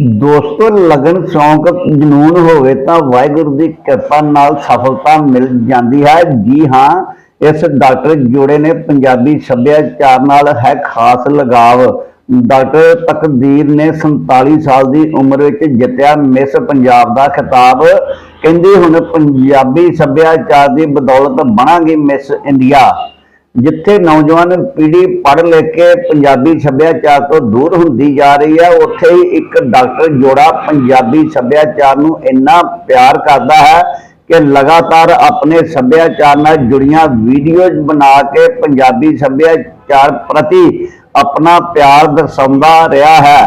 ਦੋਸਤੋ, ਲਗਨ ਸ਼ੌਂਕ ਜਨੂਨ ਹੋਵੇ ਤਾਂ ਵਾਹਿਗੁਰੂ ਦੀ ਕਿਰਪਾ ਨਾਲ ਸਫਲਤਾ ਮਿਲ ਜਾਂਦੀ ਹੈ। ਜੀ ਹਾਂ, ਇਸ ਡਾਕਟਰ ਜੋੜੇ ਨੇ ਪੰਜਾਬੀ ਸੱਭਿਆਚਾਰ ਨਾਲ ਹੈ ਖਾਸ ਲਗਾਵ। ਡਾਕਟਰ ਤਕਦੀਰ ਨੇ 47 ਸਾਲ ਦੀ ਉਮਰ ਵਿੱਚ ਜਿੱਤਿਆ ਮਿਸ ਪੰਜਾਬ ਦਾ ਖਿਤਾਬ। ਕਹਿੰਦੇ ਹੁਣ ਪੰਜਾਬੀ ਸੱਭਿਆਚਾਰ ਦੀ ਬਦੌਲਤ ਬਣਾਂਗੀ ਮਿਸ ਇੰਡੀਆ। ਜਿੱਥੇ ਨੌਜਵਾਨ ਪੀੜ੍ਹੀ ਪੜ੍ਹ ਲਿਖ ਕੇ ਪੰਜਾਬੀ ਸੱਭਿਆਚਾਰ ਤੋਂ ਦੂਰ ਹੁੰਦੀ ਜਾ ਰਹੀ ਹੈ, ਉੱਥੇ ਹੀ ਇੱਕ ਡਾਕਟਰ ਜੋੜਾ ਪੰਜਾਬੀ ਸੱਭਿਆਚਾਰ ਨੂੰ ਇੰਨਾ ਪਿਆਰ ਕਰਦਾ ਹੈ ਕਿ ਲਗਾਤਾਰ ਆਪਣੇ ਸੱਭਿਆਚਾਰ ਨਾਲ ਜੁੜੀਆਂ ਵੀਡੀਓਜ਼ ਬਣਾ ਕੇ ਪੰਜਾਬੀ ਸੱਭਿਆਚਾਰ ਪ੍ਰਤੀ ਆਪਣਾ ਪਿਆਰ ਦਰਸਾਉਂਦਾ ਰਿਹਾ ਹੈ।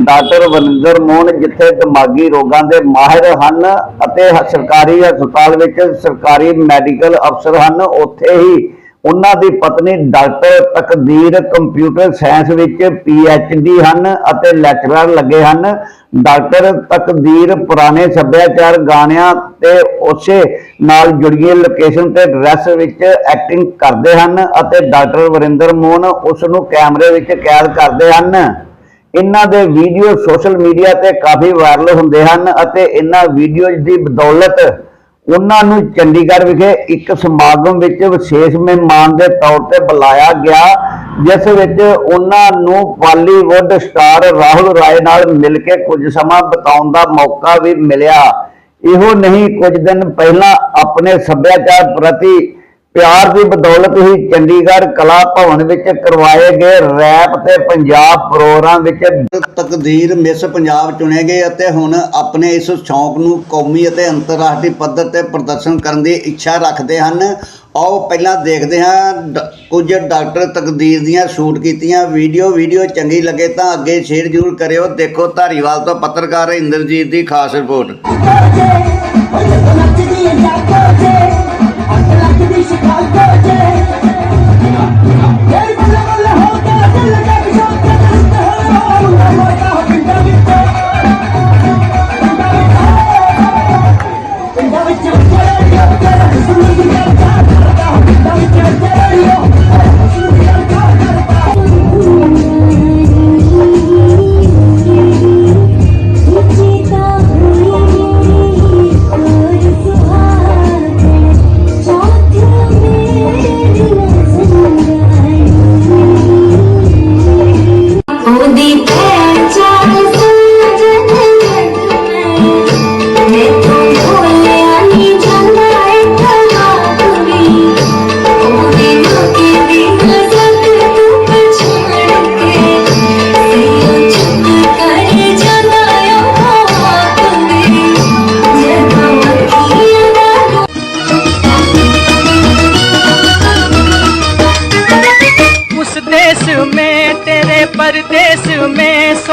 ਡਾਕਟਰ ਵਰਿੰਦਰ ਮੋਹਨ ਜਿੱਥੇ ਦਿਮਾਗੀ ਰੋਗਾਂ ਦੇ ਮਾਹਿਰ ਹਨ ਅਤੇ ਸਰਕਾਰੀ ਹਸਪਤਾਲ ਵਿੱਚ ਸਰਕਾਰੀ ਮੈਡੀਕਲ ਅਫਸਰ ਹਨ, ਉੱਥੇ ਹੀ ਉਹਨਾਂ ਦੀ ਪਤਨੀ ਡਾਕਟਰ ਤਕਦੀਰ ਕੰਪਿਊਟਰ ਸਾਇੰਸ ਵਿੱਚ ਡੀ ਹਨ ਅਤੇ ਲੈਕਚਰਰ ਲੱਗੇ ਹਨ। ਡਾਕਟਰ ਤਕਦੀਰ ਪੁਰਾਣੇ ਸੱਭਿਆਚਾਰ ਗਾਣਿਆਂ ਤੇ ਉਸੇ ਨਾਲ ਜੁੜੀਏ ਲੋਕੇਸ਼ਨ ਤੇ ਡਰੈਸ ਵਿੱਚ ਐਕਟਿੰਗ ਕਰਦੇ ਹਨ ਅਤੇ ਡਾਕਟਰ ਵਰਿੰਦਰ ਮੋਹਨ ਉਸ ਨੂੰ ਕੈਮਰੇ ਵਿੱਚ ਕੈਦ ਕਰਦੇ ਹਨ। ਇਹਨਾਂ ਦੇ ਵੀਡੀਓ ਸੋਸ਼ਲ ਮੀਡੀਆ ਤੇ ਕਾਫੀ ਵਾਇਰਲ ਹੁੰਦੇ ਹਨ ਅਤੇ ਇਹਨਾਂ ਵੀਡੀਓਜ਼ ਦੀ ਬਦੌਲਤ ਉਹਨਾਂ ਨੂੰ ਚੰਡੀਗੜ੍ਹ ਵਿਖੇ ਇੱਕ ਸਮਾਗਮ ਵਿੱਚ ਵਿਸ਼ੇਸ਼ ਮਹਿਮਾਨ ਦੇ ਤੌਰ ਤੇ ਬੁਲਾਇਆ ਗਿਆ, ਜਿਸ ਵਿੱਚ ਉਹਨਾਂ ਨੂੰ ਬਾਲੀਵੁੱਡ ਸਟਾਰ ਰਾਹੁਲ ਰਾਏ ਨਾਲ ਮਿਲ ਕੇ ਕੁਝ ਸਮਾਂ ਬਿਤਾਉਣ ਦਾ ਮੌਕਾ ਵੀ ਮਿਲਿਆ। ਇਹੋ ਨਹੀਂ ਕੁਝ ਦਿਨ ਪਹਿਲਾਂ ਆਪਣੇ ਸੱਭਿਆਚਾਰ ਪ੍ਰਤੀ ਪਿਆਰ ਦੀ ਬਦੌਲਤ ਹੀ ਚੰਡੀਗੜ੍ਹ ਕਲਾ ਭਵਨ ਵਿੱਚ ਕਰਵਾਏ ਗਏ ਰੈਪ ਤੇ ਪੰਜਾਬ ਪ੍ਰੋਗਰਾਮ ਵਿੱਚ ਤਕਦੀਰ ਮਿਸ ਪੰਜਾਬ ਚੁਣੇ ਗਏ ਅਤੇ ਹੁਣ ਆਪਣੇ ਇਸ ਸ਼ੌਂਕ ਨੂੰ ਕੌਮੀ ਅਤੇ ਅੰਤਰਰਾਸ਼ਟਰੀ ਪੱਧਰ ਤੇ ਪ੍ਰਦਰਸ਼ਨ ਕਰਨ ਦੀ ਇੱਛਾ ਰੱਖਦੇ ਹਨ। ਆਓ ਪਹਿਲਾਂ ਦੇਖਦੇ ਹਾਂ ਡ- ਕੁਝ ਡਾਕਟਰ ਤਕਦੀਰ ਦੀਆਂ ਸ਼ੂਟ ਕੀਤੀਆਂ ਵੀਡੀਓ। ਵੀਡੀਓ ਚੰਗੀ ਲੱਗੇ ਤਾਂ ਅੱਗੇ ਸ਼ੇਅਰ ਜ਼ਰੂਰ ਕਰਿਓ। ਦੇਖੋ ਧਾਰੀਵਾਲ ਤੋਂ ਪੱਤਰਕਾਰ ਇੰਦਰਜੀਤ ਦੀ ਖਾਸ ਰਿਪੋਰਟ। ਉਹਦੀ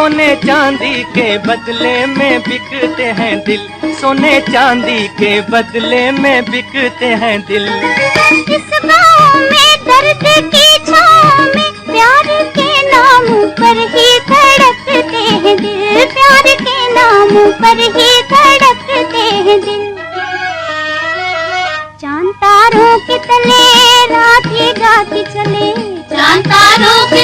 सोने चांदी के बदले में बिकते हैं दिल। सोने चांदी के बदले में बिकते हैं दिल। इस में दर्द की छाँव में प्यार के नाम पर ही धड़कते हैं दिल। प्यार के नाम पर ही धड़कते हैं दिल। चाँद तारों के तले रात ही रात चले। चाँद तारों के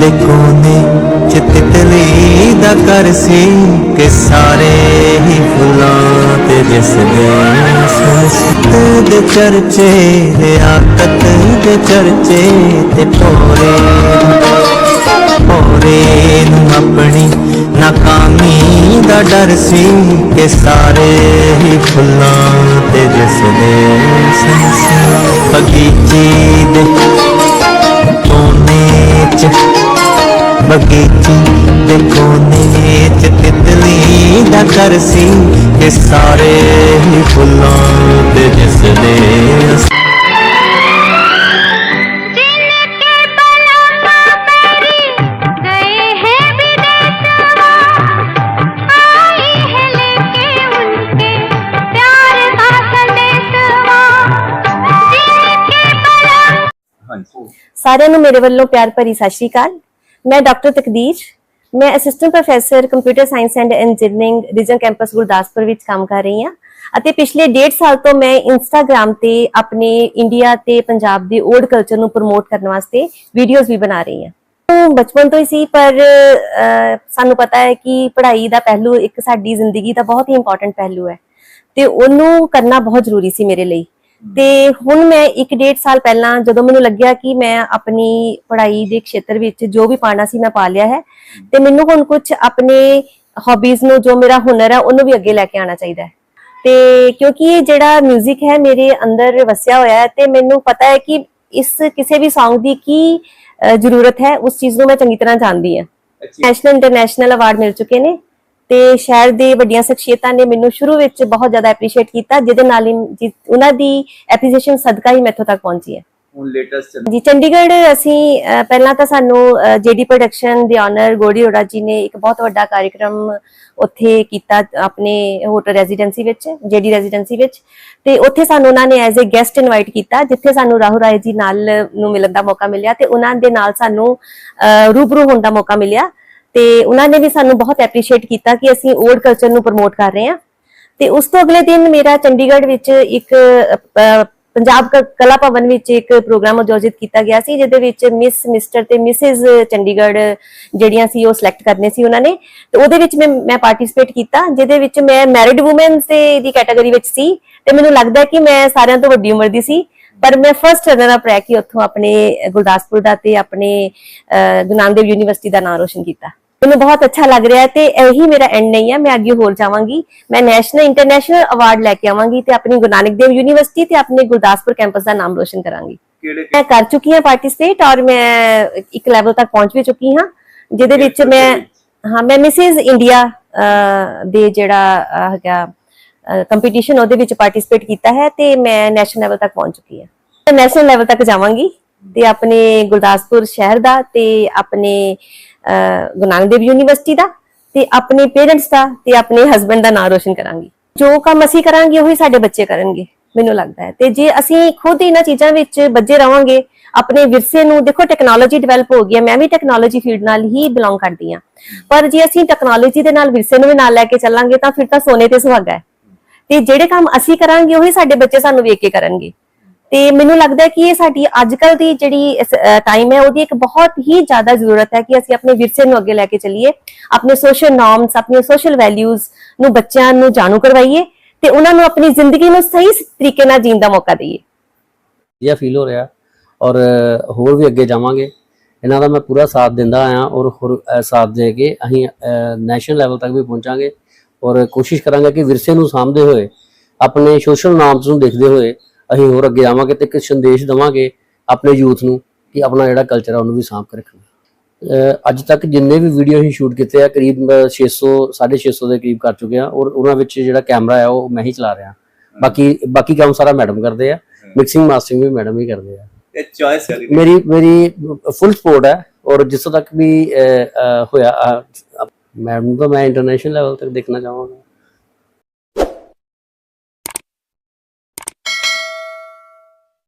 ਦੇ ਕੋਨੇ ਚ ਦਾ ਕਰ ਸੀ ਕਿ ਸਾਰੇ ਹੀ ਫੁੱਲਾਂ ਤੇ ਜਿਸ ਦੇ ਸਸਤ ਦੇ ਚਰਚੇ ਰਿਆਕਤ ਦੇ ਚਰਚੇ ਤੇ ਪੋਰੇ ਪੋਰੇ ਨੂੰ ਆਪਣੀ ਨਾਕਾਮੀ ਦਾ ਡਰ ਸੀ ਕਿ ਸਾਰੇ ਹੀ ਫੁੱਲਾਂ ਤੇ ਜਿਸ ਦੇ ਸਸਤ ਬਗੀਚੇ ਦੇ ਕੋਨੇ ਚ ਬਗੀਚੀ ਦੇ ਕੋਨੇ ਵਿੱਚ ਤਿਤਲੀ ਦਾ ਘਰ ਸੀ ਤੇ ਸਾਰੇ ਹੀ ਫੁੱਲਾਂ ਦੇ ਜਿਸ ਨੇ ਸਾਰਿਆਂ ਨੂੰ ਮੇਰੇ ਵੱਲੋਂ ਪਿਆਰ ਭਰੀ ਸਤਿ ਸ਼੍ਰੀ ਅਕਾਲ। ਮੈਂ ਡਾਕਟਰ ਤਕਦੀਰ, ਮੈਂ assistant professor computer science and engineering region campus Gurdaspur ਵਿੱਚ ਕੰਮ ਕਰ ਰਹੀ ਹਾਂ ਅਤੇ ਪਿਛਲੇ 1.5 ਸਾਲ ਤੋਂ ਮੈਂ ਇੰਸਟਾਗ੍ਰam ਤੇ ਆਪਣੇ ਇੰਡੀਆ ਤੇ ਪੰਜਾਬ ਦੇ ਓਲਡ ਕਲਚਰ ਨੂੰ ਪ੍ਰਮੋਟ ਕਰਨ ਵਾਸਤੇ ਵੀਡੀਓਜ਼ ਵੀ ਬਣਾ ਰਹੀ ਹਾਂ। ਉਹ ਬਚਪਨ ਤੋਂ ਹੀ ਸੀ, ਪਰ ਸਾਨੂੰ ਪਤਾ ਹੈ ਕਿ ਪੜ੍ਹਾਈ ਦਾ ਪਹਿਲੂ ਇੱਕ ਸਾਡੀ ਜ਼ਿੰਦਗੀ ਦਾ ਬਹੁਤ ਹੀ ਇੰਪੋਰਟੈਂਟ ਪਹਿਲੂ ਹੈ ਤੇ ਉਹਨੂੰ ਕਰਨਾ ਬਹੁਤ ਜ਼ਰੂਰੀ ਸੀ ਮੇਰੇ ਲਈ। ਤੇ ਹੁਣ ਮੈਂ ਇੱਕ ਡੇਢ ਸਾਲ ਪਹਿਲਾਂ ਜਦੋਂ ਮੈਨੂੰ ਲੱਗਿਆ ਕਿ ਮੈਂ ਆਪਣੀ ਪੜ੍ਹਾਈ ਦੇ ਖੇਤਰ ਵਿੱਚ ਜੋ ਵੀ ਪਾਣਾ ਸੀ ਮੈਂ ਪਾ ਲਿਆ ਹੈ ਤੇ ਮੈਨੂੰ ਹੁਣ ਕੁਝ ਆਪਣੇ ਹੌਬੀਜ਼ ਨੂੰ ਜੋ ਮੇਰਾ ਹੁਨਰ ਹੈ ਉਹਨੂੰ ਵੀ ਅੱਗੇ ਲੈ ਕੇ ਆਉਣਾ ਚਾਹੀਦਾ ਹੈ। ਤੇ ਕਿਉਂਕਿ ਇਹ ਜਿਹੜਾ 뮤직 ਹੈ ਮੇਰੇ ਅੰਦਰ ਵਸਿਆ ਹੋਇਆ ਹੈ ਤੇ ਮੈਨੂੰ ਪਤਾ ਹੈ ਕਿ ਇਸ ਕਿਸੇ ਵੀ Song ਦੀ ਕੀ ਜ਼ਰੂਰਤ ਹੈ ਉਸ ਚੀਜ਼ ਨੂੰ ਮੈਂ ਚੰਗੀ ਤਰ੍ਹਾਂ ਜਾਣਦੀ ਹਾਂ। ਨੈਸ਼ਨਲ ਇੰਟਰਨੈਸ਼ਨਲ ਅਵਾਰਡ ਮਿਲ ਚੁੱਕੇ ਨੇ। ਤੇ ਸ਼ਹਿਰ ਦੇ ਵੱਡੀਆਂ ਸ਼ਖਸੀਅਤਾਂ ਨੇ ਮੈਨੂੰ ਸ਼ੁਰੂ ਵਿੱਚ ਬਹੁਤ ਜ਼ਿਆਦਾ ਐਪਰੀਸ਼ੀਏਟ ਕੀਤਾ ਜਿਹਦੇ ਨਾਲ ਹੀ ਉਹਨਾਂ ਦੀ ਐਪਰੀਸ਼ੀਏਸ਼ਨ ਸਦਕਾ ਹੀ ਮੈਥੋਂ ਤੱਕ ਪਹੁੰਚੀ ਹੈ। ਹੁਣ ਲੇਟੈਸਟ ਜੀ ਚੰਡੀਗੜ੍ਹ ਅਸੀਂ ਪਹਿਲਾਂ ਤਾਂ ਸਾਨੂੰ ਜੇਡੀ ਪ੍ਰੋਡਕਸ਼ਨ ਦੇ ਆਨਰ ਗੋੜੀ ਰੋੜਾ ਜੀ ਨੇ ਇੱਕ ਬਹੁਤ ਵੱਡਾ ਕਾਰਜਕ੍ਰਮ ਉੱਥੇ ਕੀਤਾ ਆਪਣੇ ਹੋਟਲ ਰੈਜ਼ੀਡੈਂਸੀ ਵਿੱਚ ਜੇਡੀ ਰੈਜ਼ੀਡੈਂਸੀ ਵਿੱਚ। ਤੇ ਉੱਥੇ ਸਾਨੂੰ ਉਹਨਾਂ ਨੇ ਐਜ਼ ਅ ਗੈਸਟ ਇਨਵਾਈਟ ਕੀਤਾ ਜਿੱਥੇ ਸਾਨੂੰ ਰਾਹੁਲ ਰਾਏ ਜੀ ਨਾਲ ਨੂੰ ਮਿਲਣ ਦਾ ਮੌਕਾ ਮਿਲਿਆ ਤੇ ਉਹਨਾਂ ਦੇ ਨਾਲ ਸਾਨੂੰ ਰੂਬਰੂ ਹੋਣ ਦਾ ਮੌਕਾ ਮਿਲਿਆ। ਤੇ ਉਹਨਾਂ ਨੇ ਵੀ ਸਾਨੂੰ ਬਹੁਤ ਐਪਰੀਸ਼ੀਏਟ ਕੀਤਾ ਕਿ ਅਸੀਂ ਓਲਡ ਕਲਚਰ ਨੂੰ ਪ੍ਰਮੋਟ ਕਰ ਰਹੇ ਹਾਂ। ਤੇ ਉਸ ਤੋਂ ਅਗਲੇ ਦਿਨ ਮੇਰਾ ਚੰਡੀਗੜ੍ਹ ਵਿੱਚ ਇੱਕ ਪੰਜਾਬ ਕ- ਕਲਾ ਭਵਨ ਵਿੱਚ ਇੱਕ ਪ੍ਰੋਗਰਾਮ ਆਯੋਜਿਤ ਕੀਤਾ ਗਿਆ ਸੀ ਜਿਹਦੇ ਵਿੱਚ ਮਿਸ ਮਿਸਟਰ ਤੇ ਮਿਸਿਸ ਚੰਡੀਗੜ੍ਹ ਜਿਹੜੀਆਂ ਸੀ ਉਹ ਸਿਲੈਕਟ ਕਰਨੇ ਸੀ ਉਹਨਾਂ ਨੇ। ਤੇ ਉਹਦੇ ਵਿੱਚ ਮੈਂ ਮੈਂ ਪਾਰਟਿਸਿਪੇਟ ਕੀਤਾ ਜਿਹਦੇ ਵਿੱਚ ਮੈਂ ਮੈਰਿਡ ਔਮਨ ਦੇ ਦੀ ਕੈਟਾਗਰੀ ਵਿੱਚ ਸੀ। ਤੇ ਮੈਨੂੰ ਲੱਗਦਾ ਕਿ ਮੈਂ ਸਾਰਿਆਂ ਤੋਂ ਵੱਡੀ ਉਮਰ ਦੀ ਸੀ ਪਰ ਮੈਂ ਫਰਸਟ ਰਨਰ ਅਪ ਰਹਿ ਕੇ ਉੱਥੋਂ ਆਪਣੇ ਗੁਰਦਾਸਪੁਰ ਦਾ ਤੇ ਆਪਣੇ ਅਹ, ਗੁਰੂ ਨਾਨਕ ਦੇਵ ਯੂਨੀਵਰਸਿਟੀ ਦਾ ਨਾਮ ਰੋਸ਼ਨ ਕੀਤਾ। ਮੈਨੂੰ ਬਹੁਤ ਅੱਛਾ ਲੱਗ ਰਿਹਾ ਤੇ ਇਹੀ ਮੇਰਾ ਐਂਡ ਨਹੀਂ ਹੈ ਮੈਂ ਅੱਗੇ ਹੋਰ ਜਾਵਾਂਗੀ। ਮੈਂ ਨੈਸ਼ਨਲ ਇੰਟਰਨੈਸ਼ਨਲ ਅਵਾਰਡ ਲੈ ਕੇ ਆਵਾਂਗੀ ਤੇ ਆਪਣੀ ਗੁਰੂ ਨਾਨਕ ਦੇਵ ਯੂਨੀਵਰਸਿਟੀ ਤੇ ਆਪਣੇ ਗੁਰਦਾਸਪੁਰ ਕੈਂਪਸ ਦਾ ਨਾਮ ਰੋਸ਼ਨ ਕਰਾਂਗੀ। ਮੈਂ ਕਰ ਚੁੱਕੀ ਹਾਂ ਪਾਰਟਿਸਿਪੇਟ ਔਰ ਮੈਂ ਇੱਕ ਲੈਵਲ ਤੱਕ ਪਹੁੰਚ ਵੀ ਚੁੱਕੀ ਹਾਂ ਜਿਹਦੇ ਵਿੱਚ ਮੈਂ ਹਾਂ ਮੈਂ ਮਿਸਿਸ ਇੰਡੀਆ ਦੇ ਜਿਹੜਾ ਹੈਗਾ ਕੰਪੀਟੀਸ਼ਨ ਉਹਦੇ ਵਿੱਚ ਪਾਰਟਿਸਿਪੇਟ ਕੀਤਾ ਹੈ ਤੇ ਮੈਂ ਨੈਸ਼ਨਲ ਲੈਵਲ ਤੱਕ ਪਹੁੰਚ ਚੁੱਕੀ ਹਾਂ। ਮੈਂ ਨੈਸ਼ਨਲ ਲੈਵਲ ਤੱਕ ਜਾਵਾਂਗੀ ਤੇ ਆਪਣੇ ਗੁਰਦਾਸਪੁਰ ਸ਼ਹਿਰ ਦਾ ਤੇ ਆਪਣੇ ਗੁਰੂ ਨਾਨਕ ਦੇਵ ਯੂਨੀਵਰਸਿਟੀ ਦਾ ਤੇ ਆਪਣੇ ਪੇਰੈਂਟਸ ਦਾ ਤੇ ਆਪਣੇ ਹਸਬੰਡ ਦਾ ਨਾਮ ਰੋਸ਼ਨ ਕਰਾਂਗੀ। ਜੋ ਕੰਮ ਅਸੀਂ ਕਰਾਂਗੇ ਉਹੀ ਸਾਡੇ ਬੱਚੇ ਕਰਨਗੇ, ਮੈਨੂੰ ਲੱਗਦਾ ਹੈ। ਤੇ ਜੇ ਅਸੀਂ ਖੁਦ ਇਹਨਾਂ ਚੀਜ਼ਾਂ ਵਿੱਚ ਵੱਜੇ ਰਵਾਂਗੇ, ਆਪਣੇ ਵਿਰਸੇ ਨੂੰ, ਦੇਖੋ ਟੈਕਨੋਲੋਜੀ ਡਿਵੈਲਪ ਹੋ ਗਈ ਹੈ, ਮੈਂ ਵੀ ਟੈਕਨੋਲੋਜੀ ਫੀਲਡ ਨਾਲ ਹੀ ਬਿਲੋਂਗ ਕਰਦੀ ਹਾਂ। ਪਰ ਜੇ ਅਸੀਂ ਟੈਕਨੋਲੋਜੀ ਦੇ ਨਾਲ ਵਿਰਸੇ ਨੂੰ ਵੀ ਨਾਲ ਲੈ ਕੇ ਚੱਲਾਂਗੇ ਤਾਂ ਫਿਰ ਤਾਂ ਸੋਨੇ ਤੇ ਸੁਹਾਗਾ ਹੈ। ਤੇ ਜਿਹੜੇ ਕੰਮ ਅਸੀਂ ਕਰਾਂਗੇ, ਉਹੀ ਸਾਡੇ ਬੱਚੇ ਸਾਨੂੰ ਵੇਖ ਕੇ ਕਰਨਗੇ। ਤੇ ਮੈਨੂੰ ਲੱਗਦਾ ਕਿ ਇਹ ਸਾਡੀ ਅੱਜਕੱਲ ਦੀ ਜਿਹੜੀ ਟਾਈਮ ਹੈ, ਉਹਦੀ ਇੱਕ ਬਹੁਤ ਹੀ ਜ਼ਿਆਦਾ ਜ਼ਰੂਰਤ ਹੈ ਕਿ ਅਸੀਂ ਆਪਣੇ ਵਿਰਸੇ ਨੂੰ ਅੱਗੇ ਲੈ ਕੇ ਚੱਲੀਏ, ਆਪਣੇ ਸੋਸ਼ਲ ਨਾਰਮਸ ਆਪਣੀਆਂ ਸੋਸ਼ਲ ਵੈਲਿਊਜ਼ ਨੂੰ ਬੱਚਿਆਂ ਨੂੰ ਜਾਣੂ ਕਰਵਾਈਏ ਤੇ ਉਹਨਾਂ ਨੂੰ ਆਪਣੀ ਜ਼ਿੰਦਗੀ ਨੂੰ ਸਹੀ ਤਰੀਕੇ ਨਾਲ ਜੀਣ ਦਾ ਮੌਕਾ ਦਈਏ। ਵਧੀਆ ਫੀਲ ਹੋ ਰਿਹਾ ਔਰ ਹੋਰ ਵੀ ਅੱਗੇ ਜਾਵਾਂਗੇ। ਇਹਨਾਂ ਦਾ ਮੈਂ ਪੂਰਾ ਸਾਥ ਦਿੰਦਾ ਆਇਆ ਔਰ ਹੋਰ ਸਾਥ ਦੇ ਕੇ ਅਸੀਂ ਨੈਸ਼ਨਲ ਲੈਵਲ ਤੱਕ ਵੀ ਪਹੁੰਚਾਂਗੇ ਔਰ ਕੋਸ਼ਿਸ਼ ਕਰਾਂਗੇ ਕਿ ਵਿਰਸੇ ਨੂੰ ਸਾਂਭਦੇ ਹੋਏ, ਆਪਣੇ ਸੋਸ਼ਲ ਨਾਰਮਸ ਨੂੰ ਦੇਖਦੇ ਹੋਏ ਅਸੀਂ ਹੋਰ ਅੱਗੇ ਆਵਾਂਗੇ ਤੇ ਇੱਕ ਸੰਦੇਸ਼ ਦਵਾਂਗੇ ਆਪਣੇ ਯੂਥ ਨੂੰ ਕਿ ਆਪਣਾ ਜਿਹੜਾ ਕਲਚਰ ਹੈ ਉਹਨੂੰ ਵੀ ਸਾਂਭ ਕੇ ਰੱਖਣਾ। ਅੱਜ ਤੱਕ ਜਿੰਨੇ ਵੀ ਵੀਡੀਓ ਅਸੀਂ ਸ਼ੂਟ ਕੀਤੇ ਆ ਕਰੀਬ ਅ, 600 650 ਦੇ ਕਰੀਬ ਕਰ ਚੁੱਕੇ ਆ ਔਰ ਉਹਨਾਂ ਵਿੱਚ ਜਿਹੜਾ ਕੈਮਰਾ ਆ ਉਹ ਮੈਂ ਹੀ ਚਲਾ ਰਿਹਾ। ਬਾਕੀ ਬਾਕੀ ਕੰਮ ਸਾਰਾ ਮੈਡਮ ਕਰਦੇ ਆ ਮਿਕਸਿੰਗ ਮਾਸਟਰਿੰਗ ਵੀ ਮੈਡਮ ਹੀ ਕਰਦੇ ਆ। ਇਹ ਚੋਇਸ ਕਰੀ ਮੇਰੀ ਮੇਰੀ ਫੁੱਲ ਸਪੋਰਟ ਹੈ ਔਰ ਜਿੱਥੋਂ ਤੱਕ ਵੀ ਹੋਇਆ ਮੈਡਮ ਤਾਂ ਮੈਂ ਇੰਟਰਨੈਸ਼ਨਲ ਲੈਵਲ ਤੱਕ ਦੇਖਣਾ ਚਾਹਾਂਗਾ।